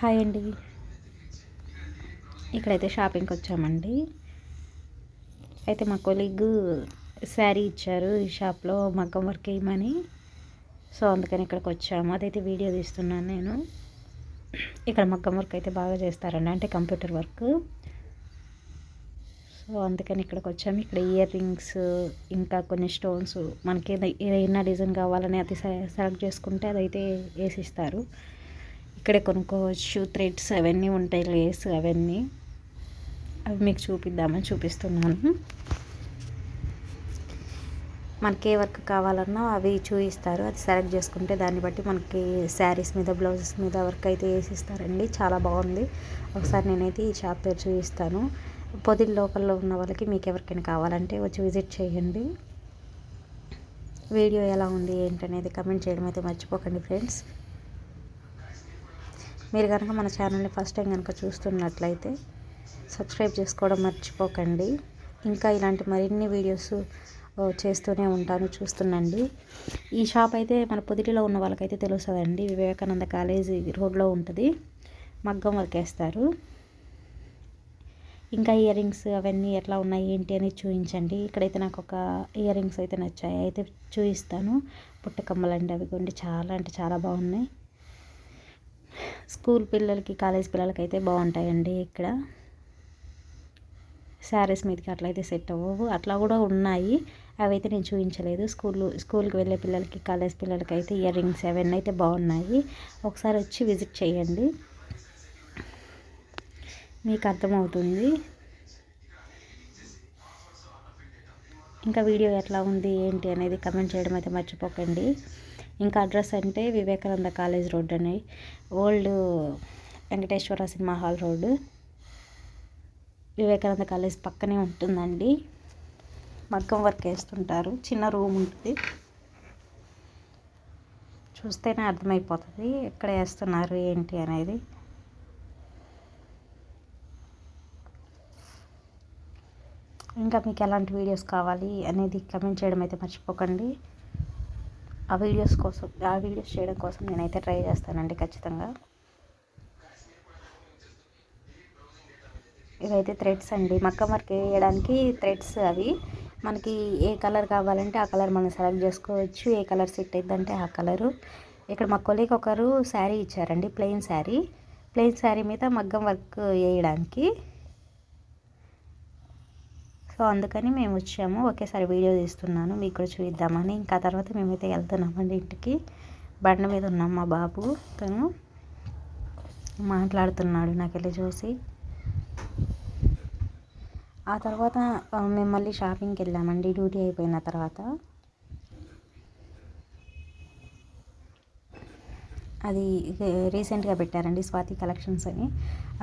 Hi అండి. ఇక్కడైతే షాపింగ్కి వచ్చామండి. అయితే మా కొలీగ్ శారీ ఇచ్చారు ఈ షాప్లో మగ్గం వర్క్ వేయమని సో అందుకని ఇక్కడికి వచ్చాము. అదైతే వీడియో తీస్తున్నాను నేను. ఇక్కడ మగ్గం వర్క్ అయితే బాగా చేస్తారండి. అంటే కంప్యూటర్ వర్క్. సో అందుకని ఇక్కడికి వచ్చాము. ఇక్కడ ఇయర్ రింగ్స్ ఇంకా కొన్ని స్టోన్స్ మనకి ఏదైనా డిజైన్ కావాలని అది సెలెక్ట్ చేసుకుంటే అదైతే వేసిస్తారు. ఇక్కడే కొనుక్కోవచ్చు. థ్రెడ్స్ అవన్నీ ఉంటాయి లేస్ అవన్నీ. అవి మీకు చూపిద్దామని చూపిస్తున్నాను. మనకి ఏ వర్క్ కావాలన్నా అవి చూపిస్తారు అది సెలెక్ట్ చేసుకుంటే దాన్ని బట్టి మనకి శారీస్ మీద బ్లౌజెస్ మీద వర్క్ అయితే వేసిస్తారండి. చాలా బాగుంది. ఒకసారి నేనైతే ఈ షాప్ పేరు చూపిస్తాను పొదిల్ లోకల్లో ఉన్న వాళ్ళకి మీకు ఎవరికైనా కావాలంటే వచ్చి విజిట్ చేయండి. వీడియో ఎలా ఉంది ఏంటనేది కమెంట్ చేయడం అయితే మర్చిపోకండి ఫ్రెండ్స్ మీరు కనుక మన ఛానల్ని ఫస్ట్ టైం కనుక చూస్తున్నట్లయితే సబ్స్క్రైబ్ చేసుకోవడం మర్చిపోకండి. ఇంకా ఇలాంటి మరిన్ని వీడియోస్ చేస్తూనే ఉంటాను చూస్తుండండి. ఈ షాప్ అయితే మన పొదిటిలో ఉన్న వాళ్ళకైతే తెలుస్తుందండి. వివేకానంద కాలేజీ రోడ్లో ఉంటుంది. మగ్గం వర్క్ వేస్తారు ఇంకా ఇయర్ రింగ్స్ అవన్నీ ఎట్లా ఉన్నాయి ఏంటి అని చూపించండి ఇక్కడైతే నాకు ఒక ఇయర్ రింగ్స్ అయితే నచ్చాయి. అయితే చూపిస్తాను పుట్టకమ్మలండి అవి కొన్ని చాలా అంటే చాలా బాగున్నాయి. స్కూల్ పిల్లలకి కాలేజ్ పిల్లలకి అయితే బాగుంటాయండి ఇక్కడ. శారీస్ మీదకి అట్లయితే సెట్ అవ్వవు. అట్లా కూడా ఉన్నాయి. అవి అయితే నేను చూపించలేదు. స్కూల్ స్కూల్కి వెళ్ళే పిల్లలకి కాలేజ్ పిల్లలకి అయితే ఇయర్ రింగ్స్ అవన్నీ అయితే బాగున్నాయి. ఒకసారి వచ్చి విజిట్ చేయండి. మీకు అర్థమవుతుంది. ఇంకా వీడియో ఎట్లా ఉంది ఏంటి అనేది కమెంట్ చేయడం అయితే మర్చిపోకండి. ఇంకా అడ్రస్ అంటే వివేకానంద కాలేజ్ రోడ్ అని. Old Venkateswara cinema hall road Vivekananda college పక్కనే ఉంటుందండి. మగ్గం వర్క్ వేస్తుంటారు చిన్న రూమ్ ఉంటుంది. చూస్తేనే అర్థమైపోతుంది. ఎక్కడ వేస్తున్నారు ఏంటి అనేది. ఇంకా మీకు ఎలాంటి వీడియోస్ కావాలి అనేది కమెంట్ చేయడం అయితే మర్చిపోకండి. ఆ వీడియోస్ కోసం ఆ వీడియోస్ చేయడం కోసం నేనైతే ట్రై చేస్తానండి ఖచ్చితంగా. ఇవైతే థ్రెడ్స్ అండి. మక్క వర్క్ వేయడానికి థ్రెడ్స్ అవి. మనకి ఏ కలర్ కావాలంటే ఆ కలర్ మనం సెలెక్ట్ చేసుకోవచ్చు. ఏ కలర్ సెట్ అయిందంటే ఆ కలరు ఇక్కడ మా కొలీగ్ ఒకరు శారీ ఇచ్చారండి ప్లెయిన్ శారీ ప్లెయిన్ శారీ మీద మగ్గం వర్క్ వేయడానికి సో అందుకని మేము వచ్చాము. ఒకేసారి వీడియో తీస్తున్నాను. మీకు కూడా చూద్దామని ఇంకా తర్వాత మేమైతే వెళ్తున్నామండి ఇంటికి. బండ మీద ఉన్నాం మా బాబు. తను మాట్లాడుతున్నాడు నాకు వెళ్ళి చూసి. ఆ తర్వాత మేము మళ్ళీ షాపింగ్కి వెళ్ళామండి. డ్యూటీ అయిపోయిన తర్వాత. అది రీసెంట్గా పెట్టారండి స్వాతి కలెక్షన్స్ అని.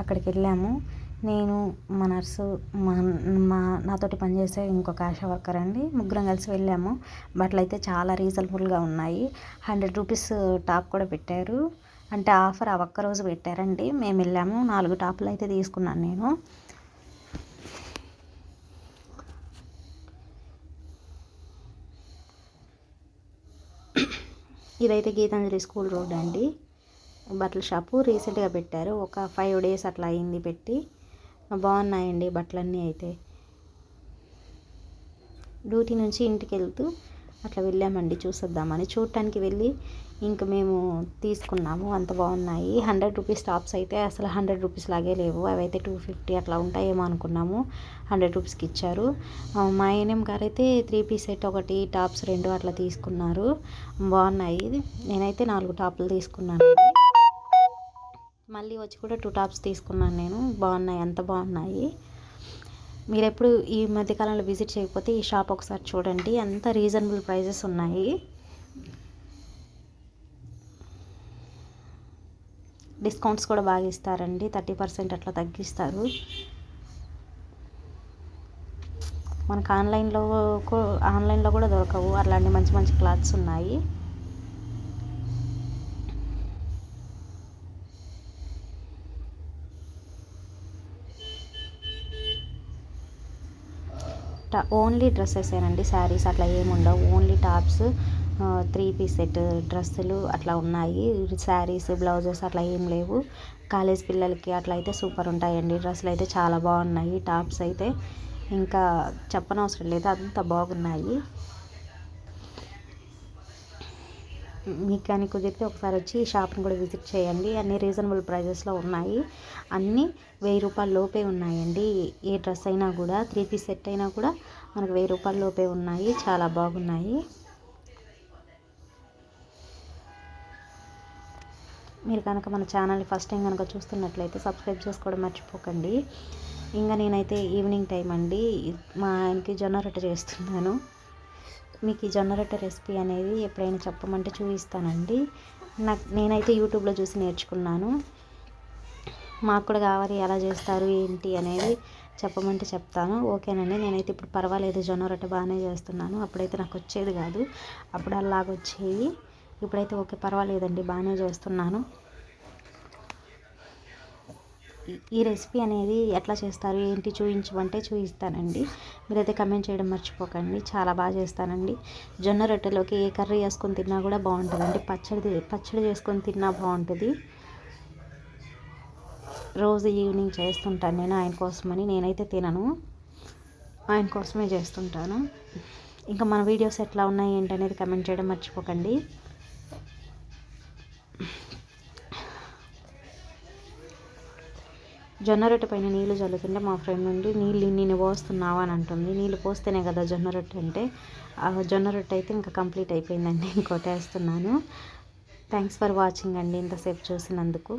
అక్కడికి వెళ్ళాము. నేను మా నర్సు మా మా నాతోటి పనిచేసే ఇంకొక ఆశా వర్కర్ అండి. ముగ్గురం కలిసి వెళ్ళాము. బట్టలు అయితే చాలా రీజనబుల్గా ఉన్నాయి. హండ్రెడ్ రూపీస్ టాప్ కూడా పెట్టారు. అంటే ఆఫర్ ఆ ఒక్కరోజు పెట్టారండి. మేము వెళ్ళాము. నాలుగు టాపులు అయితే తీసుకున్నాను నేను. ఇదైతే గీతాంజలి స్కూల్ రోడ్ అండి. బట్టల షాపు రీసెంట్గా పెట్టారు. ఒక ఫైవ్ డేస్ అట్లా అయింది పెట్టి. బాగున్నాయండి బట్టలన్నీ అయితే. డ్యూటీ నుంచి ఇంటికి వెళ్తూ అట్లా వెళ్ళామండి చూసొద్దామని. చూడటానికి వెళ్ళి ఇంక మేము తీసుకున్నాము. అంత బాగున్నాయి. హండ్రెడ్ రూపీస్ టాప్స్ అయితే అసలు హండ్రెడ్ రూపీస్ లాగే లేవు. అవి అయితే టూ ఫిఫ్టీ అట్లా ఉంటాయేమో అనుకున్నాము. హండ్రెడ్ రూపీస్కి ఇచ్చారు. మా ఏఎన్ఎం గారు అయితే త్రీ పీస్ సెట్ ఒకటి టాప్స్ రెండు అట్లా తీసుకున్నారు. బాగున్నాయి. నేనైతే నాలుగు టాపులు తీసుకున్నాను మళ్ళీ వచ్చి కూడా టూ టాప్స్ తీసుకున్నాను నేను. బాగున్నాయి అంత బాగున్నాయి. మీరు ఎప్పుడు ఈ మధ్యకాలంలో విజిట్ చేయకపోతే ఈ షాప్ ఒకసారి చూడండి. అంత రీజనబుల్ ప్రైజెస్ ఉన్నాయి. డిస్కౌంట్స్ కూడా బాగా ఇస్తారండి. థర్టీ పర్సెంట్ అట్లా తగ్గిస్తారు. మనకు ఆన్లైన్లో ఆన్లైన్లో కూడా దొరకవు. అలాంటి మంచి మంచి క్లాత్స్ ఉన్నాయి. ఓన్లీ డ్రెస్సెసేనండి శారీస్ అట్లా ఏముండవు only tops three piece set డ్రెస్సులు అట్లా ఉన్నాయి. శారీస్ బ్లౌజెస్ అట్లా ఏం లేవు. కాలేజ్ పిల్లలకి అట్లా అయితే సూపర్ ఉంటాయండి. డ్రెస్సులు అయితే చాలా బాగున్నాయి. టాప్స్ అయితే ఇంకా చెప్పనవసరం లేదు. అంత బాగున్నాయి. మీకు కానీ కుదిరితే ఒకసారి వచ్చి ఈ షాప్ని కూడా విజిట్ చేయండి. అన్ని రీజనబుల్ ప్రైజెస్లో ఉన్నాయి. అన్నీ వెయ్యి రూపాయల లోపే ఉన్నాయండి. ఏ డ్రెస్ అయినా కూడా త్రీ పీస్ సెట్ అయినా కూడా మనకు వెయ్యి రూపాయల లోపే ఉన్నాయి. చాలా బాగున్నాయి. మీరు కనుక మన ఛానల్ని ఫస్ట్ టైం కనుక చూస్తున్నట్లయితే సబ్స్క్రైబ్ చేసుకోవడం మర్చిపోకండి. ఇంకా నేనైతే ఈవినింగ్ టైం అండి. మా ఆయనకి జొన్న రొట్టె చేస్తున్నాను. మీకు ఈ జొన్న రొట్టె రెసిపీ అనేది ఎప్పుడైనా చెప్పమంటే చూపిస్తానండి. నాకు నేనైతే యూట్యూబ్లో చూసి నేర్చుకున్నాను. మాకు కూడా కావాలి ఎలా చేస్తారు ఏంటి అనేది చెప్పమంటే చెప్తాను. ఓకేనండి నేనైతే ఇప్పుడు పర్వాలేదు జొన్న రొట్టె బాగానే చేస్తున్నాను. అప్పుడైతే నాకు వచ్చేది కాదు. అప్పుడు అలాగ వచ్చేది ఇప్పుడైతే ఓకే పర్వాలేదండి బాగానే చేస్తున్నాను. ఈ రెసిపీ అనేది ఎట్లా చేస్తారు ఏంటి చూపించమంటే చూపిస్తానండి మీరైతే కమెంట్ చేయడం మర్చిపోకండి. చాలా బాగా చేస్తానండి. జొన్న రొట్టెలోకి ఏ కర్రీ వేసుకొని తిన్నా కూడా బాగుంటుందండి. పచ్చడి పచ్చడి చేసుకొని తిన్నా బాగుంటుంది. రోజు ఈవినింగ్ చేస్తుంటాను నేను ఆయన కోసమని. నేనైతే తినను. ఆయన కోసమే చేస్తుంటాను. ఇంకా మన వీడియోస్ ఎట్లా ఉన్నాయి ఏంటనేది కమెంట్ చేయడం మర్చిపోకండి. జొన్న రొట్టె పైన నీళ్ళు చల్లుతుంటే మా ఫ్రెండ్ నుండి నీళ్ళు నేను పోస్తున్నావా అని అంటుంది. నీళ్ళు పోస్తేనే కదా జొన్న రొట్టె అంటే జొన్న రొట్టె అయితే ఇంకా కంప్లీట్ అయిపోయిందండి ఇంకోటి వేస్తున్నాను థ్యాంక్స్ ఫర్ వాచింగ్ అండి ఇంతసేపు చూసినందుకు.